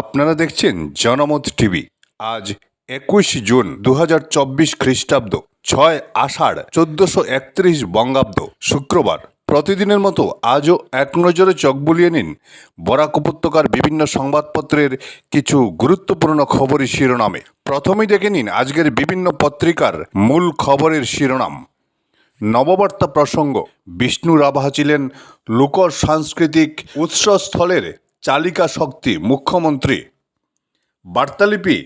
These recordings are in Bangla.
আপনারা দেখছেন জনমত টিভি। আজ একুশ জুন দু হাজার চব্বিশ খ্রিস্টাব্দ, ছয় আষাঢ়, চোদ্দশো একত্রিশ বঙ্গাব্দ, শুক্রবার। প্রতিদিনের মতো আজও এক নজরে চোখ বুলিয়ে নিন বরাক উপত্যকার বিভিন্ন সংবাদপত্রের কিছু গুরুত্বপূর্ণ খবরের শিরোনামে। প্রথমেই দেখে নিন আজকের বিভিন্ন পত্রিকার মূল খবরের শিরোনাম। নববার্তা প্রসঙ্গ, বিষ্ণু রাভা ছিলেন লোক সাংস্কৃতিক উৎসস্থলের চালিকা শক্তি, মুখ্যমন্ত্রী। বার্তালিপি,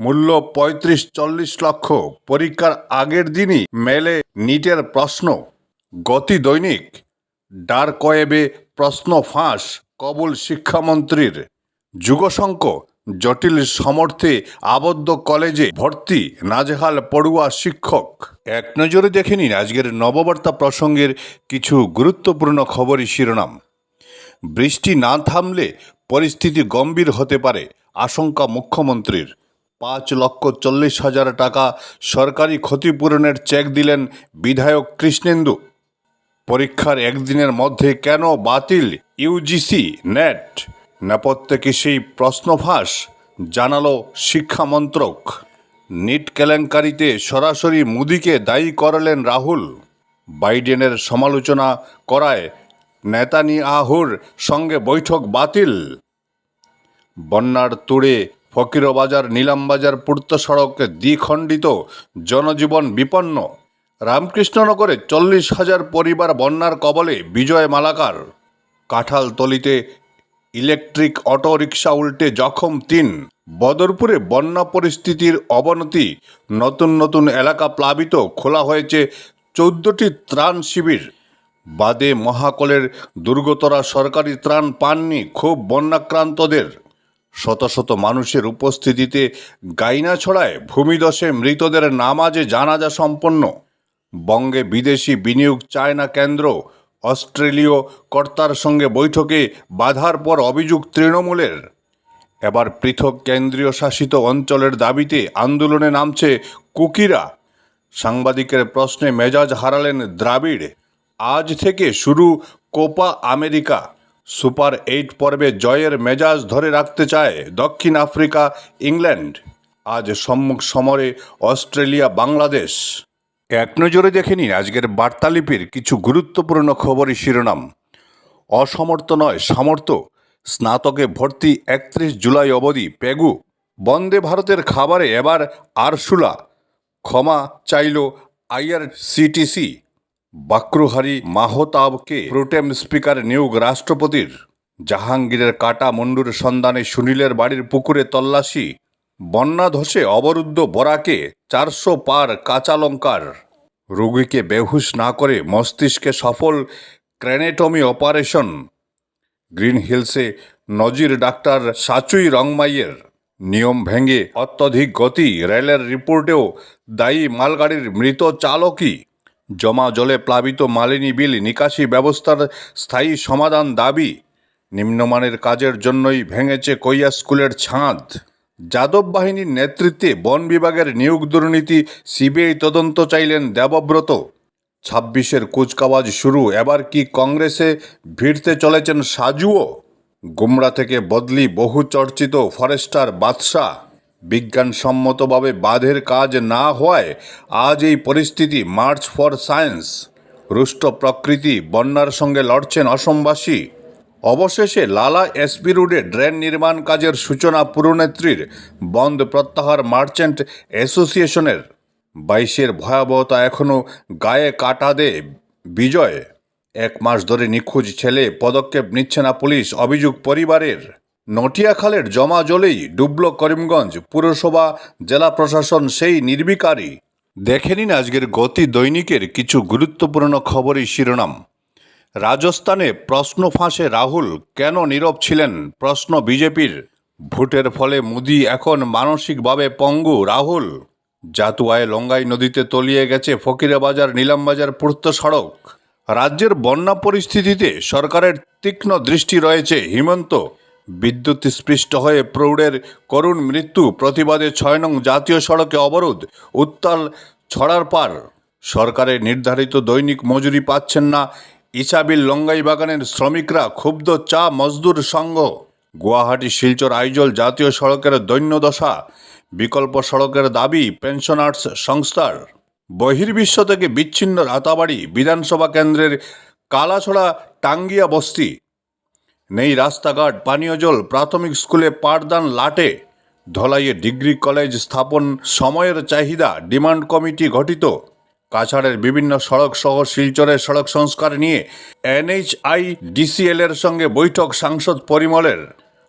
মূল্য পঁয়ত্রিশ, চল্লিশ লক্ষ। পরীক্ষার আগের দিনই মেলে নিটের প্রশ্ন। গতি দৈনিক ডার্ক ওয়েবে প্রশ্ন ফাঁস, কবুল শিক্ষামন্ত্রীর। যুগশঙ্ক, জটিল সমর্থে আবদ্ধ কলেজে ভর্তি, নাজেহাল পড়ুয়া শিক্ষক। এক নজরে দেখে নিন আজকের নববার্তা প্রসঙ্গের কিছু গুরুত্বপূর্ণ খবরই শিরোনাম। বৃষ্টি না থামলে পরিস্থিতি গম্ভীর হতে পারে, আশঙ্কা মুখ্যমন্ত্রীর। পাঁচ লক্ষ চল্লিশ হাজার টাকা সরকারি ক্ষতিপূরণের চেক দিলেন বিধায়ক কৃষ্ণেন্দু। পরীক্ষার একদিনের মধ্যে কেন বাতিল ইউজিসি নেট? নেপথ্যে কি সেই প্রশ্নফাঁস? জানালো শিক্ষামন্ত্রক নিট কেলেঙ্কারিতে সরাসরি মোদিকে দায়ী করলেন রাহুল। বাইডেনের সমালোচনা করায় নেতানিয়াহুর সঙ্গে বৈঠক বাতিল। বন্যার তুড়ে ফকিরবাজার, নিলামবাজার পূর্ত সড়ক দ্বিখণ্ডিত জনজীবন বিপন্ন। রামকৃষ্ণনগরে চল্লিশ হাজার পরিবার বন্যার কবলে বিজয় মালাকার। কাঁঠালতলিতে ইলেকট্রিক অটো রিক্সা উল্টে জখম তিন। বদরপুরে বন্যা পরিস্থিতির অবনতি। নতুন নতুন এলাকা প্লাবিত, খোলা হয়েছে চৌদ্দটি ত্রাণ শিবির। বাদে মহাকলের দুর্গতরা সরকারি ত্রাণ পাননি খুব বন্যাক্রান্তদের। শত শত মানুষের উপস্থিতিতে গাইনা ছড়ায় ভূমিদশে মৃতদের নামাজে জানাজা সম্পন্ন। বঙ্গে বিদেশি বিনিয়োগ চায় না কেন্দ্র। অস্ট্রেলীয় কর্তার সঙ্গে বৈঠকে বাধার পর অভিযোগ তৃণমূলের। এবার পৃথক কেন্দ্রীয় শাসিত অঞ্চলের দাবিতে আন্দোলনে নামছে কুকিরা। সাংবাদিকের প্রশ্নে মেজাজ হারালেন দ্রাবিড়। আজ থেকে শুরু কোপা আমেরিকা। সুপার এইট পর্বে জয়ের মেজাজ ধরে রাখতে চায় দক্ষিণ আফ্রিকা, ইংল্যান্ড। আজ সম্মুখ সমরে অস্ট্রেলিয়া, বাংলাদেশ। এক নজরে দেখে নিন আজকের বার্তালিপির কিছু গুরুত্বপূর্ণ খবরই শিরোনাম। অসমর্থ নয়, সামর্থ্য। স্নাতকে ভর্তি একত্রিশ জুলাই অবধি পেগু। বন্দে ভারতের খাবারে এবার আরশুলা। ক্ষমা চাইল আইআরসিটিসি। বাক্রুহারি মাহতাবকে প্রোটেম স্পিকার নিয়োগ রাষ্ট্রপতির। জাহাঙ্গীরের কাটা মুন্ডুর সন্ধানে সুনীলের বাড়ির পুকুরে তল্লাশি। বন্যা ধসে অবরুদ্ধ বরাকে চারশো পার কাঁচালঙ্কার রোগীকে বেহুশ না করে মস্তিষ্কে সফল ক্র্যানেটমি অপারেশন। গ্রিন হিলসে নজির ডাক্তার সাচুই রংমাইয়ের। নিয়ম ভেঙে অত্যধিক গতি, রেলের রিপোর্টেও দায়ী মালগাড়ির মৃত চালকই জমা জলে প্লাবিত মালিনী বিল নিকাশি ব্যবস্থার স্থায়ী সমাধান দাবি। নিম্নমানের কাজের জন্যই ভেঙেছে কৈয়া স্কুলের ছাঁদ। যাদব বাহিনীর নেতৃত্বে বন বিভাগের নিয়োগ দুর্নীতি, সিবিআই তদন্ত চাইলেন দেবব্রত। ছাব্বিশের কুচকাওয়াজ শুরু, এবার কি কংগ্রেসে ভিড়তে চলেছেন সাজুও? গুমরা থেকে বদলি বহু চর্চিত ফরেস্টার বাদশাহ। বিজ্ঞানসম্মতভাবে বাঁধের কাজ না হওয়ায় আজ এই পরিস্থিতি মার্চ ফর সায়েন্স। রুষ্ট প্রকৃতি বন্যার সঙ্গে লড়ছেন অসমবাসী। অবশেষে লালা এসপি রোডে ড্রেন নির্মাণ কাজের সূচনা পুরনেত্রীর বন্ধ প্রত্যাহার মার্চেন্ট অ্যাসোসিয়েশনের। বাইশের ভয়াবহতা এখনও গায়ে কাটা দে বিজয়। এক মাস ধরে নিখোঁজ ছেলে পদক্ষেপ নিচ্ছে না পুলিশ, অভিযোগ পরিবারের। নটিয়াখালের জমা জলেই ডুবল করিমগঞ্জ পুরসভা, জেলা প্রশাসন সেই নির্বিকারী দেখে নিন আজকের গতি দৈনিকের কিছু গুরুত্বপূর্ণ খবরই শিরোনাম। রাজস্থানে প্রশ্ন ফাঁসে রাহুল, কেন নীরব ছিলেন? প্রশ্ন বিজেপির। ভোটের ফলে মোদি এখন মানসিকভাবে পঙ্গু, রাহুল। জাতুয়ায় লঙ্গাই নদীতে তলিয়ে গেছে ফকিরাবাজার, নিলামবাজার পূর্ত সড়ক। রাজ্যের বন্যা পরিস্থিতিতে সরকারের তীক্ষ্ণ দৃষ্টি রয়েছে হিমন্ত। বিদ্যুৎ স্পৃষ্ট হয়ে প্রৌঢ়ের করুণ মৃত্যু, প্রতিবাদে ছয় নং জাতীয় সড়কে অবরোধ, উত্তাল ছড়ার পার। সরকারের নির্ধারিত দৈনিক মজুরি পাচ্ছেন না ইসাবিল লঙ্গাই বাগানের শ্রমিকরা, ক্ষুব্ধ চা মজদুর সংঘ। গুয়াহাটি, শিলচর, আইজল জাতীয় সড়কের দৈন্যদশা, বিকল্প সড়কের দাবি পেনশনার্স সংস্থার। বহির্বিশ্ব থেকে বিচ্ছিন্ন রাতাবাড়ি বিধানসভা কেন্দ্রের কালাছড়া টাঙ্গিয়া বস্তি নেই রাস্তাঘাট, পানীয় জল, প্রাথমিক স্কুলে পাঠদান লাটে। ধলাইয়ে ডিগ্রি কলেজ স্থাপন, সময়ের চাহিদা, ডিমান্ড কমিটি গঠিত। কাছাড়ের বিভিন্ন সড়ক সহ শিলচরের সড়ক সংস্কার নিয়ে এনএইচআই ডিসিএল এর সঙ্গে বৈঠক সাংসদ পরিমলের।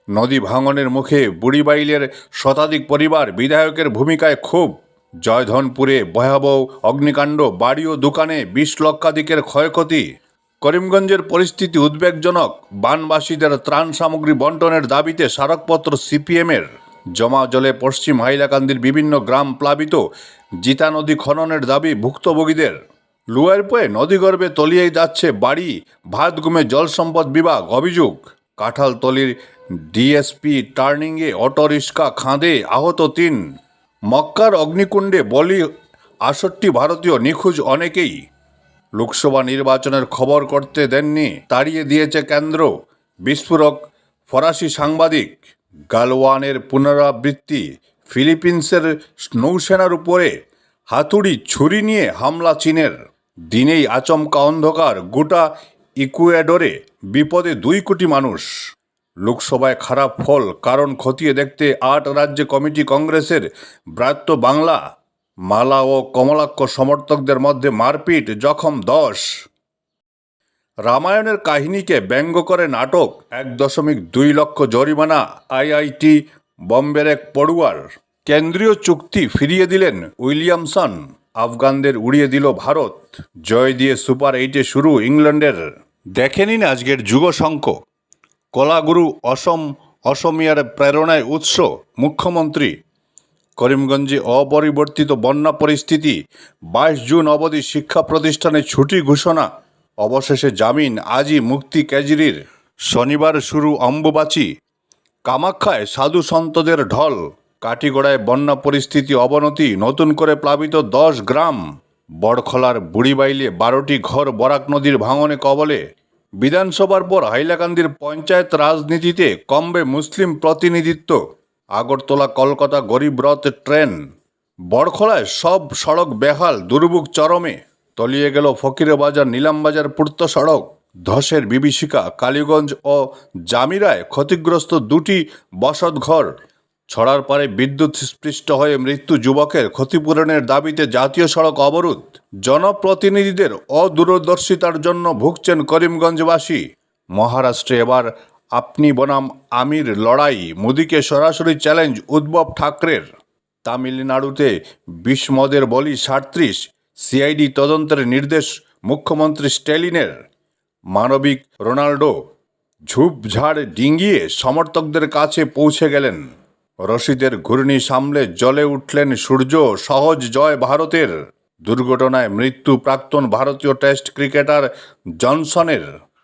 নদী ভাঙনের মুখে বুড়িবাইলের শতাধিক পরিবার বিধায়কের ভূমিকায় খুব জয়ধনপুরে ভয়াবহ অগ্নিকাণ্ড, বাড়ি ও দোকানে বিশ লক্ষাধিকের ক্ষয়ক্ষতি। করিমগঞ্জের পরিস্থিতি উদ্বেগজনক, বানবাসীদের ত্রাণ সামগ্রী বন্টনের দাবিতে স্মারকপত্র সিপিএমের। জমা জলে পশ্চিম হাইলাকান্দির বিভিন্ন গ্রাম প্লাবিত, জিতা নদী খননের দাবি ভুক্তভোগীদের। লুয়ারপয়ে নদীগর্ভে তলিয়ে যাচ্ছে বাড়ি, ভাত গুমে জল সম্পদ বিভাগ, অভিযোগ। কাঁঠালতলির ডিএসপি টার্নিংয়ে অটোরিক্সা খাঁদে আহত তিন। মক্কার অগ্নিকুণ্ডে বলি আষট্টি ভারতীয় নিখোঁজ অনেকেই। লোকসভা নির্বাচনের খবর করতে দেননি, তাড়িয়ে দিয়েছে কেন্দ্র। বিস্ফোরক, ফরাসি সাংবাদিক, গালওয়ানের পুনরাবৃত্তি, ফিলিপিন্সের নৌসেনার উপরে হাতুড়ি ছুরি নিয়ে হামলা চীনের। দিনেই আচমকা অন্ধকার গোটা ইকুয়েডরে বিপদে দুই কোটি মানুষ। লোকসভায় খারাপ ফল, কারণ খতিয়ে দেখতে আট রাজ্য কমিটি কংগ্রেসের ব্রাত্য বাংলা মালা ও কমলাক্ষ সমর্থকদের মধ্যে মারপিট, জখম দশ। রামায়ণের কাহিনীকে ব্যঙ্গ করে নাটক, এক দশমিক দুই লক্ষ জরিমানা, আইআইটি বম্বের এক পড়ুয়ার। কেন্দ্রীয় চুক্তি ফিরিয়ে দিলেন উইলিয়ামসন, আফগানদের উড়িয়ে দিল ভারত। জয় দিয়ে সুপার এইটে শুরু ইংল্যান্ডের। দেখে নিন আজকের যুগশঙ্ক কলাগুরু অসম, অসমিয়ার প্রেরণায় উৎস, মুখ্যমন্ত্রী করিমগঞ্জে অপরিবর্তিত বন্যা পরিস্থিতি, বাইশ জুন অবধি শিক্ষা প্রতিষ্ঠানে ছুটি ঘোষণা, অবশেষে জামিন আজই মুক্তি কেজরির। শনিবার শুরু অম্বুবাচী, কামাখ্যায় সাধু সন্তদের ঢল, কাটিগড়ায় বন্যা পরিস্থিতি অবনতি, নতুন করে প্লাবিত দশ গ্রাম। বড়খলার বুড়িবাইলে বারোটি ঘর বরাক নদীর ভাঙনে কবলে। বিধানসভার পর হাইলাকান্দির পঞ্চায়েত রাজনীতিতে কমবে মুসলিম প্রতিনিধিত্ব। আগরতলা, কলকাতা গরিব রথ ট্রেন। বড়খলায় সব সড়ক বেহাল, দুর্ভোগ চরমে। তলিয়ে গেল ফকিরবাজার, নিলামবাজার, পূর্ত সড়ক। ধসের বিভীষিকা, কালীগঞ্জ ও জামিরায় ক্ষতিগ্রস্ত দুটি বসতঘর ছড়ার পারে বিদ্যুৎ স্পৃষ্ট হয়ে মৃত্যু যুবকের ক্ষতিপূরণের দাবিতে জাতীয় সড়ক অবরোধ। জনপ্রতিনিধিদের অদূরদর্শিতার জন্য ভুগছেন করিমগঞ্জবাসী। মহারাষ্ট্রে এবার আপনি বনাম আমির লড়াই। মোদীকে সরাসরি চ্যালেঞ্জ উদ্ভব ঠাকরের। তামিলনাড়ুতে বিস্মদের বলি সাঁত্রিশ। সিআইডি তদন্তের নির্দেশ মুখ্যমন্ত্রী স্ট্যালিনের। মানবিক রোনাল্ডো ঝুপঝাড় ডিঙ্গিয়ে সমর্থকদের কাছে পৌঁছে গেলেন। রশিদের ঘূর্ণি সামলে জলে উঠলেন সূর্য সহজ জয় ভারতের। দুর্ঘটনায় মৃত্যু প্রাক্তন ভারতীয় টেস্ট ক্রিকেটার জনসনের।